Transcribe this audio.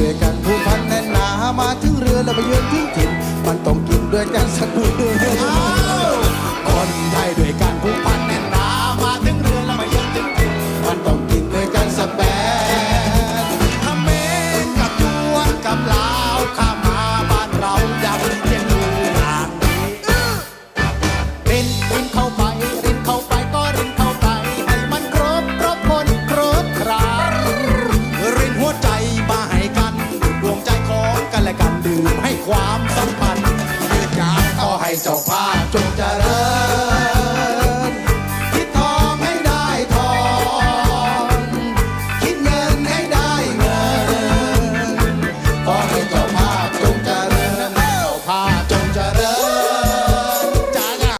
ด้วยกันผู้พันแน่นหนามาถึงเรือแล้วไปเยือนถึงถิ่นมันต้องกินด้วยกันสักมื้อ ความสัมพันธ์ยืดยาวก็ให้จบพา